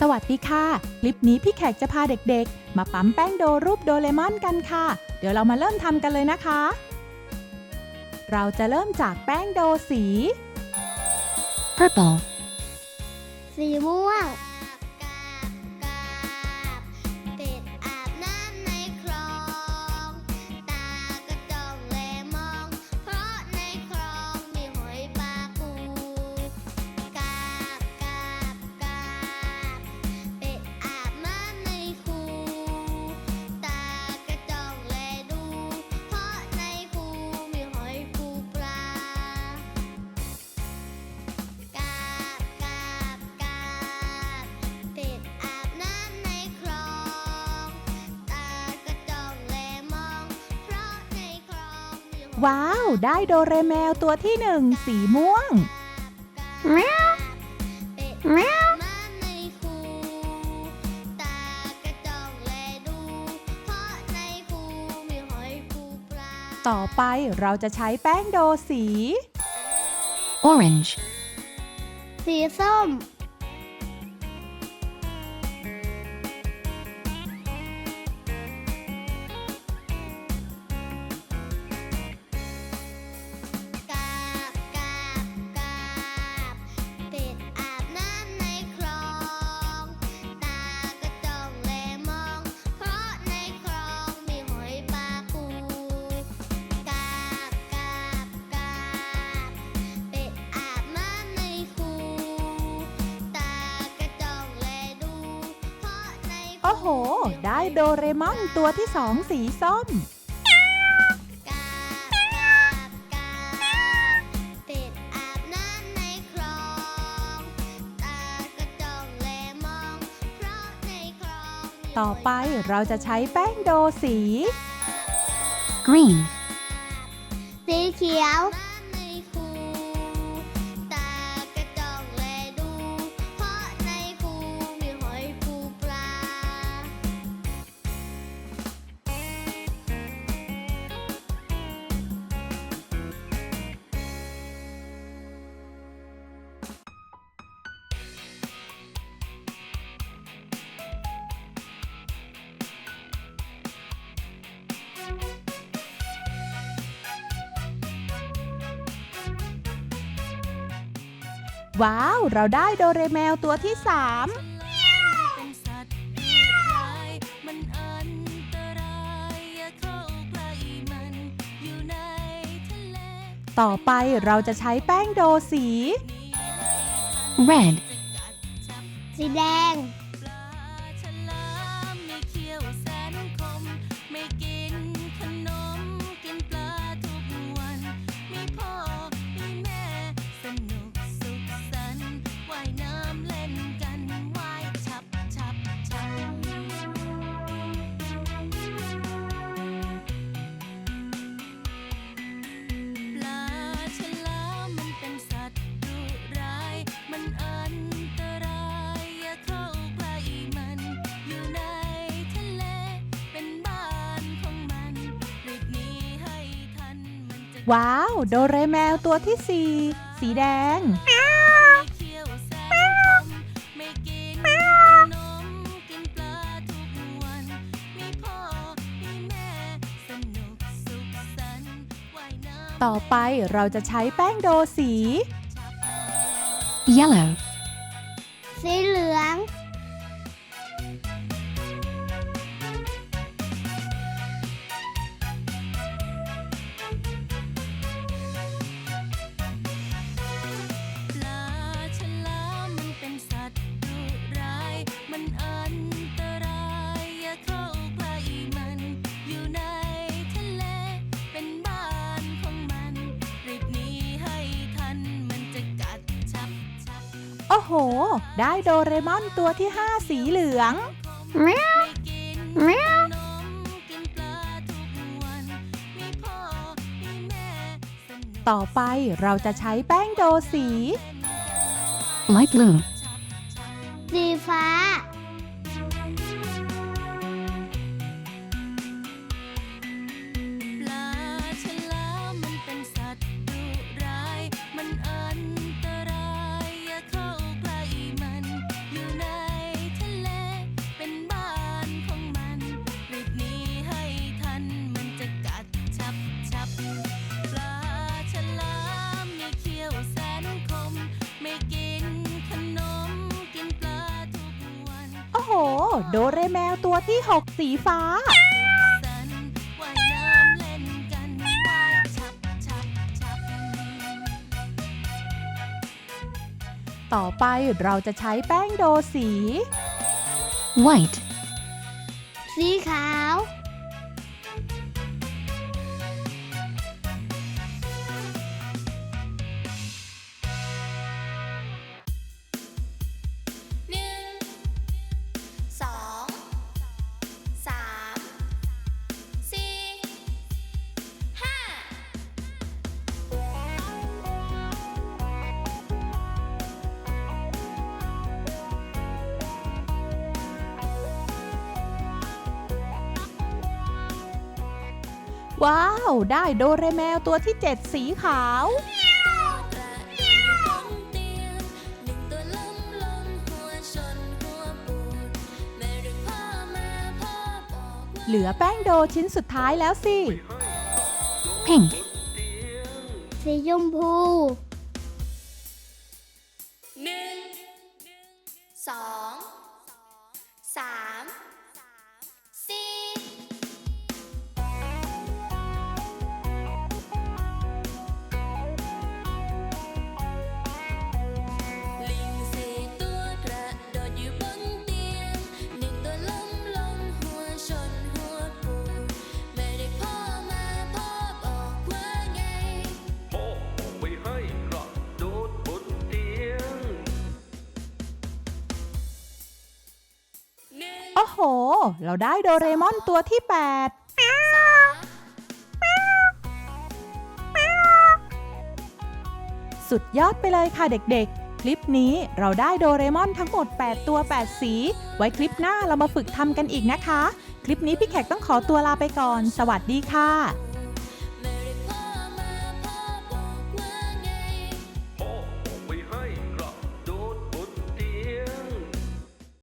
สวัสดีค่ะ คลิปนี้พี่แขกจะพาเด็กๆ มาปั๊มแป้งโดรูปโดเรมอนกันค่ะ เดี๋ยวเรามาเริ่มทำกันเลยนะคะ เราจะเริ่มจากแป้งโดสี purple สีม่วง ว้าว ได้โดเรแมวตัวที่หนึ่งสีม่วงแมวแมวต่อไปเราจะใช้แป้งโดสี orange สีส้ม โอ้โห ได้โดเรมอนตัวที่สองสีส้ม ต่อไปเราจะใช้แป้งโดสี green สีเขียว ว้าว เราได้โดเรแมวตัวที่สามต่อไปเราจะใช้แป้งโดสี red สีแดง ว้าว โดเรแมวตัวที่สี่สีแดง ต่อไปเราจะใช้แป้งโดสี yellow สีเหลือง โอ้โห ได้โดเรมอนตัวที่ 5 สีเหลืองแมวแมวต่อไปเราจะใช้แป้งโดสี light blue สีฟ้า โดเรแมวตัวที่ 6 สีฟ้า ต่อไปเราจะใช้แป้งโดสี white, สีขาว ว้าว ได้โดเรแมวตัวที่ 7 สีขาวกระดิ่งบนเตียงหนึ่งตัวล้มลงหัวชนหัวปูดแม่เรียกพ่อมาพ่อบอกว่าเหลือแป้งโดชิ้นสุดท้ายแล้วสิ pink, สีชมพู โอ้โห เราได้โดเรมอนตัวที่8สามสุดยอดไปเลยค่ะเด็กๆ คลิปนี้เราได้โดเรมอนทั้งหมด 8 ตัว 8 สี ไว้คลิปหน้าเรามาฝึกทำกันอีกนะคะ คลิปนี้พี่แขกต้องขอตัวลาไปก่อน สวัสดีค่ะ